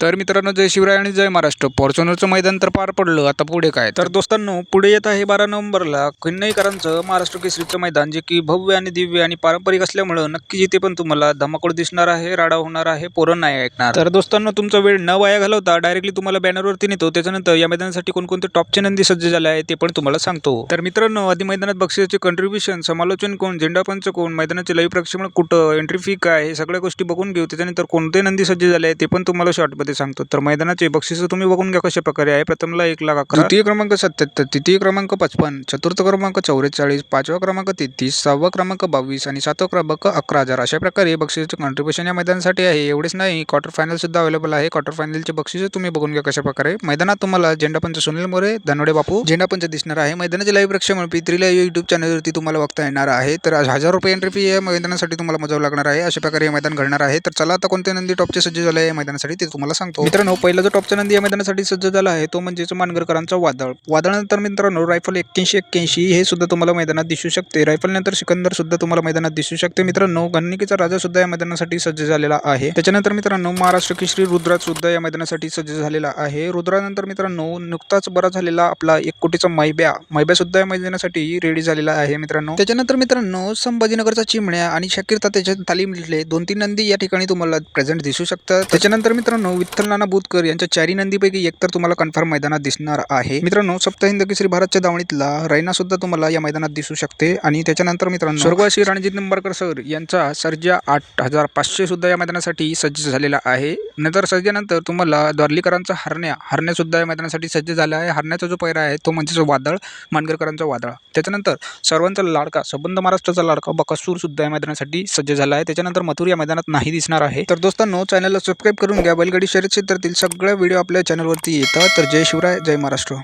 तर मित्रांनो जय शिवराय आणि जय महाराष्ट्र. फॉर्च्युनरचं मैदान तर पार पडलं आता पुढे काय? तर दोस्तांनो पुढे येत आहे बारा नोव्हेंबरला खिन्नईकरांचं महाराष्ट्र केसरीचं मैदान जे की भव्य आणि दिव्य आणि पारंपरिक असल्यामुळं नक्की जिथे पण तुम्हाला धमाकोड दिसणार आहे राडा होणार आहे पोरण नाही ऐकणार. तर दोस्तांनो तुमचा वेळ न वाया घालवता डायरेक्टली तुम्हाला बॅनरवरती नेतो त्याच्यानंतर या मैदानासाठी कोणकोणते टॉपचे नंदी सज्ज झाले आहे ते पण तुम्हाला सांगतो. तर मित्रांनो आधी मैदानात बक्षिसाचे कंट्रीब्युशन समालोचन कोण झेंडा पंच कोण मैदानाचे लाईव्ह प्रक्षेपण कुठं एंट्री फी काय हे सगळ्या गोष्टी बघून घेऊ त्याच्यानंतर कोणते नंदी सज्ज झाले आहे ते पण तुम्हाला शॉर्ट शॉर्टमध्ये सांगतो. तर मैदानाचे बक्षीस तुम्ही बघून घ्या कशा प्रकारे आहे. प्रथमला एक लाख अकरा द्वितीय क्रमांक सत्याहत्तर तृतीय क्रमांक पचपन्न चतुर्थ क्रमांक चौवेचाळीस पाचवा क्रमांक तेहतीस सहावा क्रमांक बावीस आणि सातवा क्रमांक अकरा हजार. अशा प्रकारे बक्षिसाचे कॉन्ट्रीब्युशन या मैदानासाठी आहे. एवढेच नाही क्वार्टर फायनल सुद्धा अवेलेबल आहे. क्वार्टर फायनलचे बक्षीस तुम्ही बघून घ्या कशा प्रकारे मैदानात तुम्हाला झेंडापंच सुनील मोरे धनवडे बापू झेंडापंच दिसणार आहे. मैदानाचे लाईव्ह प्रक्षेपण पी थ्रीला युट्यूब चॅनलवरती तुम्हाला बघता येणार आहे. तर आज हजार रुपये एंट्री फी या मैदानासाठी तुम्हाला मजावं लागणार आहे. अशा प्रकारे हे मैदान घडणार आहे. तर चला आता कोणते नंदी टॉपचे सज्ज झाले आहे मैदानासाठी ते तुम्हाला सांगतो. मित्रांनो पहिला जो टॉपचा नंदी या मैदानासाठी सज्ज झाला आहे तो म्हणजेच मानगरकरांचा वादळ. वादळानंतर मित्रांनो रायफल एक्क्याऐंशी एक्क्याऐंशी हे सुद्धा तुम्हाला मैदानात दिसू शकते. रायफल नंतर सिकंदर सुद्धा तुम्हाला मैदानात दिसू शकते. मित्रांनो गणनिकेचा राजा सुद्धा या मैदानासाठी सज्ज झालेला आहे. त्याच्यानंतर मित्रांनो महाराष्ट्र केसरी रुद्राज सुद्धा या मैदानासाठी सज्ज झालेला आहे. रुद्रानंतर मित्रांनो नुकताच बरा झालेला आपला एक कोटीचा मैब्या. मैब्या सुद्धा या मैदानासाठी रेडी झालेला आहे मित्रांनो. त्याच्यानंतर मित्रांनो संभाजीनगरचा चिमण्या आणि शाकीर त्याच्या तालीम लिहिले दोन तीन नंदी या ठिकाणी तुम्हाला प्रेझेंट दिसू शकतात. त्याच्यानंतर मित्रांनो विठ्ठल नाना बुतकर यांच्या चारी नंदीपैकी एक तर तुम्हाला कन्फर्म मैदानात दिसणार आहे. मित्रांनो सप्ताहिंद केसरी भारतच्या दावणीतला रैना सुद्धा तुम्हाला या मैदानात दिसू शकते. आणि त्याच्यानंतर मित्रांनो स्वर्गवासी रणजित निंबाळकर सर यांचा सर्जा आठ हजार पाचशे सुद्धा या मैदानासाठी सज्ज झालेला आहे. नंतर सर्जानंतर तुम्हाला द्वारलीकरांचा हरण्या हरण्या सुद्धा या मैदानासाठी सज्ज झाला आहे. हरण्याचा जो पैरा आहे तो म्हणजे वादळ मानगरकरांचा वादळ. त्याच्यानंतर सर्वांचा लाडका संबंध महाराष्ट्राचा लाडका बकासूर सुद्धा या मैदानासाठी सज्ज झाला आहे. त्याच्यानंतर मथुर या मैदानात नाही दिसणार आहे. तर दोस्तांनो चॅनलला सबस्क्राईब करून घ्या. बैलगाडी शर्यत क्षेत्रातील सगळ्या व्हिडिओ आपल्या चॅनलवरती येतात. तर जय शिवराय जय महाराष्ट्र.